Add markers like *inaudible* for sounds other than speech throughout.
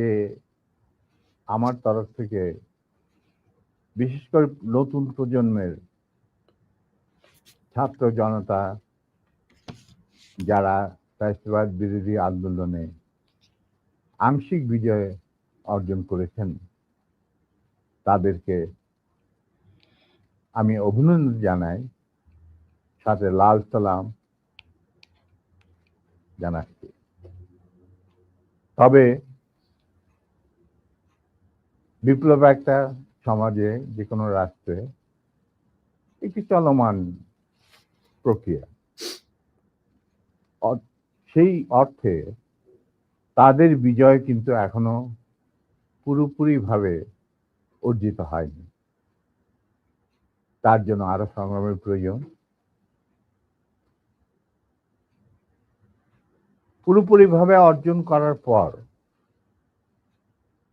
আজকে আমার তরফ থেকে, বিশেষ করে নতুন প্রজন্মের ছাত্র জনতা, যারা ফ্যাসিবাদ বিরোধী আন্দোলনে আংশিক বিজয় অর্জন করেছেন, তাদেরকে আমি অভিনন্দন জানাই, সাথে লাল সালাম জানাচ্ছি। তবে বিপ্লব একটা সমাজে যে কোনো রাষ্ট্রে, একটি চলমান প্রক্রিয়া। সেই অর্থে তাদের বিজয় কিন্তু এখনও পুরোপুরিভাবে অর্জিত হয়নি। তার জন্য আরও সংগ্রামের প্রয়োজন। পুরোপুরিভাবে অর্জন করার পর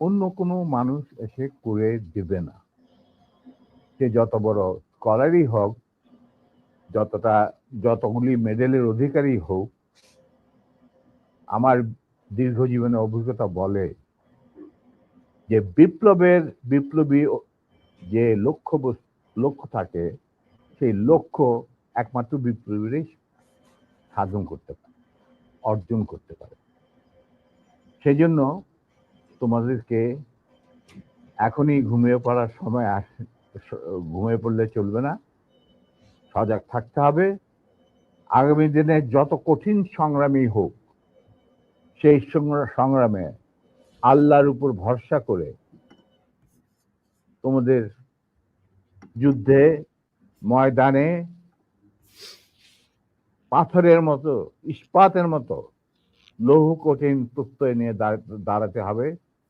অন্য কোনো মানুষ এসে করে দেবে না। সে যত বড় স্কলারই হোক, যতটা, যতগুলি মেডেলের অধিকারী হোক, আমার দীর্ঘ জীবনের অভিজ্ঞতা বলে যে বিপ্লবের, বিপ্লবী যে লক্ষ্য লক্ষ্য থাকে, সেই লক্ষ্য একমাত্র বিপ্লবীরাই সাধন করতে পারে, অর্জন করতে পারে। সেই জন্য তোমাদেরকে এখনই ঘুমিয়ে পড়ার সময় ঘুমিয়ে পড়লে চলবে না। সজাগ থাকতে হবে। আগামী দিনে যত কঠিন সংগ্রামই হোক, সেই সংগ্রা- সংগ্রামে আল্লাহর উপর ভরসা করে তোমাদের যুদ্ধে, ময়দানে, পাথরের মতো, ইস্পাতের মতো লৌহ কঠিন প্রত্যয় নিয়ে দাঁড়- দাঁড়াতে হবে।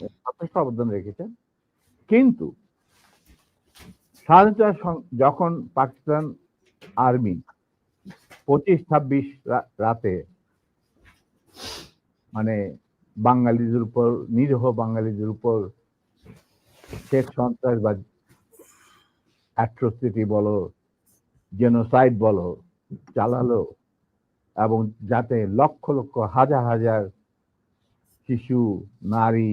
যথেষ্ট অবদান রেখেছেন। কিন্তু যখন পাকিস্তান আর্মি পঁচিশ ছাব্বিশ রাতে মানে বাঙালিদের উপর, নিরীহ বাঙালিদের উপর শেখ সন্ত্রাসবাদ, অ্যাট্রোসিটি বলো, জেনোসাইড বলো, চালালো এবং যাতে লক্ষ লক্ষ হাজার হাজার শিশু, নারী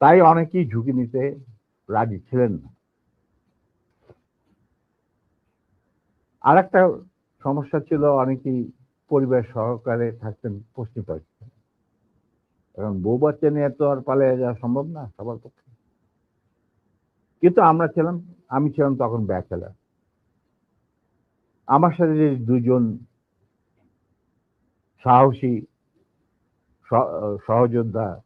তাই অনেকেই ঝুঁকি নিতে রাজি ছিলেন না। আর একটা সমস্যা ছিল, অনেকেই পরিবার সহকারে থাকতেন পশ্চিম পাকিস্তান। এখন বউ বাচ্চা নিয়ে তো আর পালিয়ে যাওয়া সম্ভব না সবার পক্ষে। কিন্তু আমরা ছিলাম, আমি ছিলাম তখন ব্যাচেলার। আমার সাথে যে দুজন সাহসী সহযোদ্ধা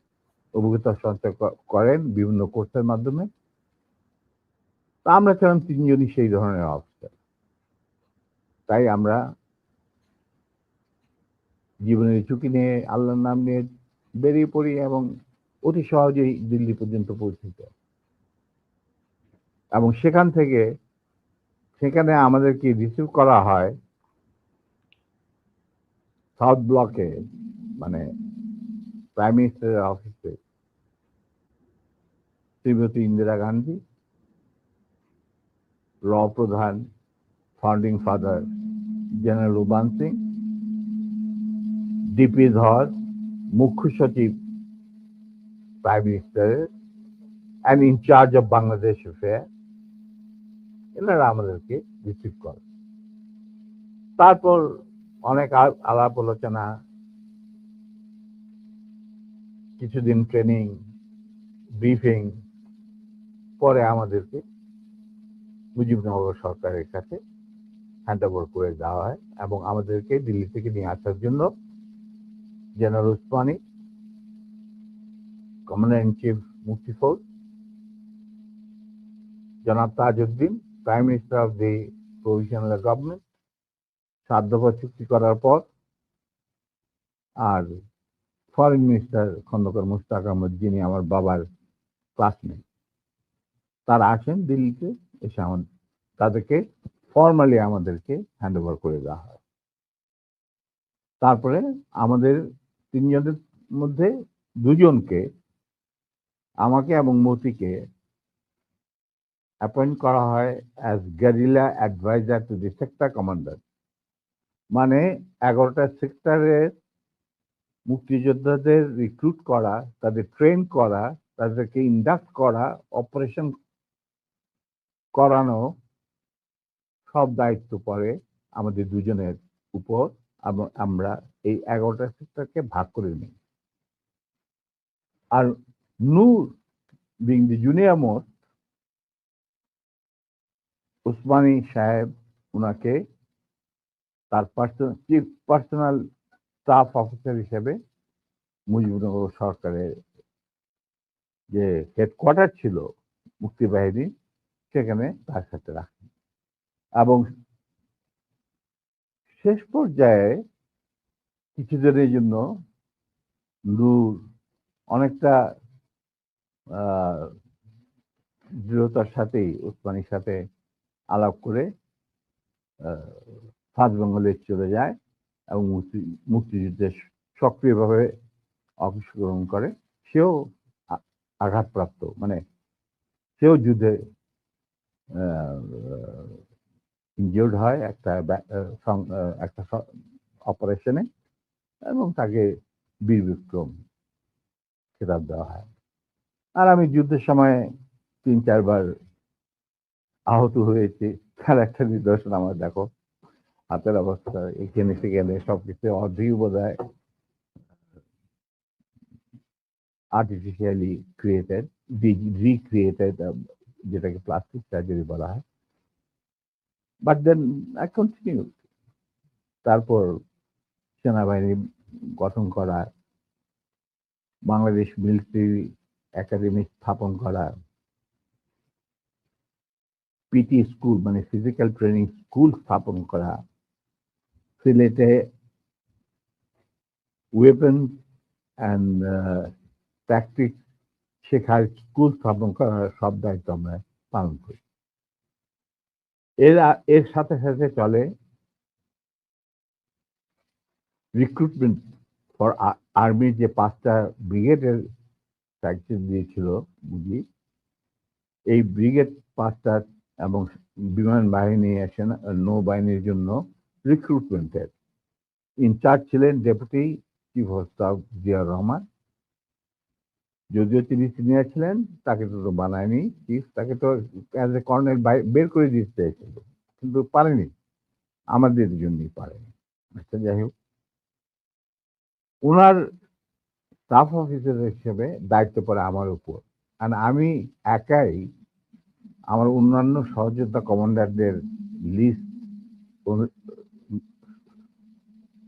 অভিজ্ঞতা সঞ্চয় করেন বিভিন্ন কোর্সের মাধ্যমে। আমরা ছিলাম তিনজনই সেই ধরনের অফিসার তাই আমরা জীবনের ঝুঁকি নিয়ে আল্লাহর নাম নিয়ে বেরিয়ে পড়ি এবং অতি সহজেই দিল্লি পর্যন্ত পৌঁছে যায় এবং সেখান থেকে, সেখানে আমাদেরকে রিসিভ করা হয় সাউথ ব্লকে মানে প্রাইম মিনিস্টারের অফিসে শ্রীমতী ইন্দিরা গান্ধী, র প্রধান founding father general Ruban Singh DP Dhar মুখ্য সচিব প্রাইম মিনিস্টারের and in charge of Bangladesh affair এনারা আমাদেরকে রিসিভ করে তারপর অনেক আলাপ আলোচনা কিছুদিন ট্রেনিং ব্রিফিং পরে আমাদেরকে মুজিবনগর সরকারের কাছে হ্যান্ড ওভার করে দেওয়া হয় এবং আমাদেরকে দিল্লি থেকে নিয়ে আসার জন্য general Osmani commander in chief Mukti Fauj জনাব Tajuddin prime minister of the provisional government সাত দফা চুক্তি করার পর আর ফরেন মিনিস্টার খন্দকার মুস্তাক আহমদ, যিনি আমার বাবার ক্লাসমেট তারা আসেন দিল্লিতে, এসে আমাদের তাদেরকে ফর্মালি আমাদেরকে হ্যান্ড ওভার করে দেওয়া হয়। তারপরে আমাদের তিনজনের মধ্যে দুজনকে আমাকে এবং মতিকে অ্যাপয়েন্ট করা হয় as guerrilla adviser to the sector commander মানে এগারোটা সেক্টরের মুক্তিযোদ্ধাদের রিক্রুট করা, তাদের ট্রেন করা, তাদেরকে ইন্ডাক্ট করা অপারেশন করানো সব দায়িত্ব পড়ে আমাদের দুজনের উপর আমরা এই এগারোটা সেক্টরকে ভাগ করে নিই। আর Noor being the junior most Osmani সাহেব ওনাকে তার personal chief personal staff officer হিসেবে মুজিবনগর সরকারের যে হেডকোয়ার্টার ছিল মুক্তিবাহিনী সেখানে তার সাথে রাখেন। এবং শেষ পর্যায়ে কিছুদিনের জন্য নূর অনেকটা দৃঢ়তার সাথেই উসমানির সাথে আলাপ করে সাত বেঙ্গলে চলে যায়। এবং মুক্তি মুক্তিযুদ্ধে সক্রিয়ভাবে অংশগ্রহণ করে, সেও আঘাতপ্রাপ্ত। মানে সেও যুদ্ধে ইনজিওর্ড হয় একটা একটা অপারেশনে এবং তাকে বীর বিক্রম খেতাব দেওয়া হয়। আর আমি যুদ্ধের সময় তিন, চারবার আহত হয়েছি। তার একটা নিদর্শন আমার দেখো। হাতের অবস্থা এখানে সেখানে সবকিছু অর্ধেক বোধ হয় আর্টিফিশিয়ালি ক্রিয়েটেড রিক্রিয়েটেড যেটাকে প্লাস্টিক সার্জারি বলা হয়। বাট দেন আই কন্টিনিউ তারপর সেনাবাহিনী গঠন করা, বাংলাদেশ মিলিটারি একাডেমি স্থাপন করা পিটি স্কুল মানে ফিজিক্যাল ট্রেনিং স্কুল স্থাপন করা সিলেটে ওয়েপন অ্যান্ড ট্যাকটিক শেখার স্কুল স্থাপন করার সব দায়িত্ব আমরা পালন করি। এর এর সাথে সাথে চলে রিক্রুটমেন্ট ফর আর্মির যে পাঁচটা ব্রিগেডের প্র্যাকটিস দিয়েছিল বুঝি এই ব্রিগেড পাঁচটা এবং বিমান বাহিনী সেনা নৌবাহিনীর জন্য রিক্রুটমেন্টের ইনচার্জ ছিলেন deputy chief of staff Ziaur Rahman. যদিও তিনি সিনিয়র ছিলেন, তাকে তো বানায়নি চিফ তাকে তো অ্যাজ এ কর্নেল বের করে দিতে চাইছিল, কিন্তু পারেনি। আমাদের জন্যই পারেনি। আচ্ছা যাই হোক। ওনার স্টাফ অফিসার হিসেবে দায়িত্ব পড়ে আমার উপর। আর আমি একাই আমার অন্যান্য সহযোদ্ধা কমান্ডারদের লিস্ট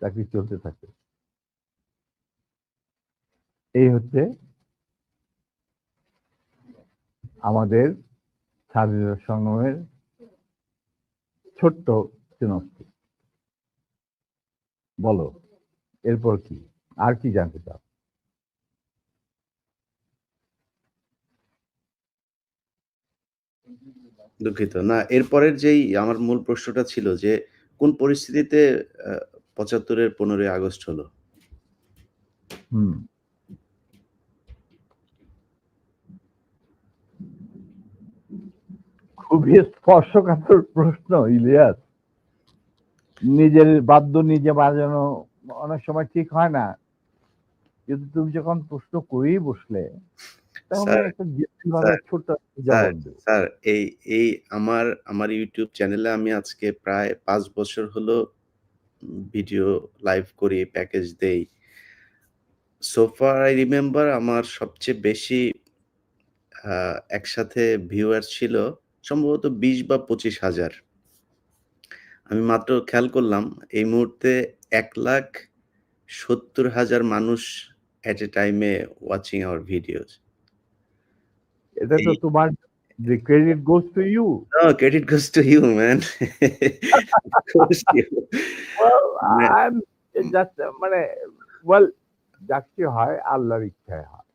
চাকরি চলতে থাকে। এই হচ্ছে আমাদের স্বাধীনতা সংগ্রামের ছোট্ট চিনস্তি বলো, এরপর কি? আর কি জানতে চাও? দুঃখিত। না, এরপরের যেই আমার মূল প্রশ্নটা ছিল যে, কোন পরিস্থিতিতে পঁচাত্তরের পনেরোই আগস্ট হলো। হুম। খুবই স্পর্শকাতর প্রশ্ন ইলিয়াস। নিজের বাদ্য নিজে বাজানো অনেক সময় ঠিক হয় না। কিন্তু তুমি যখন প্রশ্ন করেই বসলে। স্যার এই এই আমার আমার ইউটিউব চ্যানেলে আমি আজকে প্রায় পাঁচ বছর হলো ভিডিও লাইভ করি প্যাকেজ দেই। সোফার আই রিমেম্বার আমার সবচেয়ে বেশি একসাথে ভিউয়ার ছিল সম্ভবত বিশ বা পঁচিশ হাজার। আমি মাত্র খেয়াল করলাম এই মুহূর্তে এক লাখ সত্তর হাজার মানুষ এট এ টাইমে ওয়াচিং আওয়ার ভিডিওস এটা তো তোমার the credit goes to you No, credit goes to you, man. *laughs* goes to you. well মানে- I'm just মানে well যাচ্ছি হয় আল্লাহর ইচ্ছায় হয়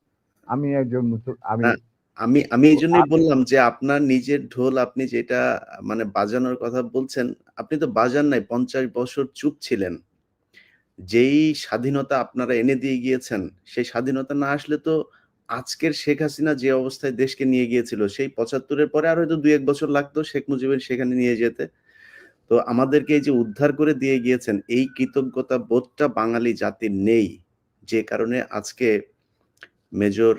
আমি একজন আমি না, আমি আমি এই জন্যই বললাম যে আপনার নিজের ঢোল আপনি যেটা মানে বাজানোর কথা বলছেন আপনি তো বাজান নাই পঞ্চাশ বছর চুপ ছিলেন যেই স্বাধীনতা আপনারা এনে দিয়ে গিয়েছেন সেই স্বাধীনতা না আসলে তো আজকের শেখ হাসিনা যে অবস্থায় দেশকে নিয়ে গিয়েছিল, সেই পঁচাত্তরের পরে আর হয়তো দুই এক বছর লাগতো শেখ মুজিবের সেখানে নিয়ে যেতে। তো আমাদেরকে এই যে উদ্ধার করে দিয়ে গিয়েছেন, এই কৃতজ্ঞতা বোধটা বাঙালি জাতির নেই। যে কারণে আজকে মেজর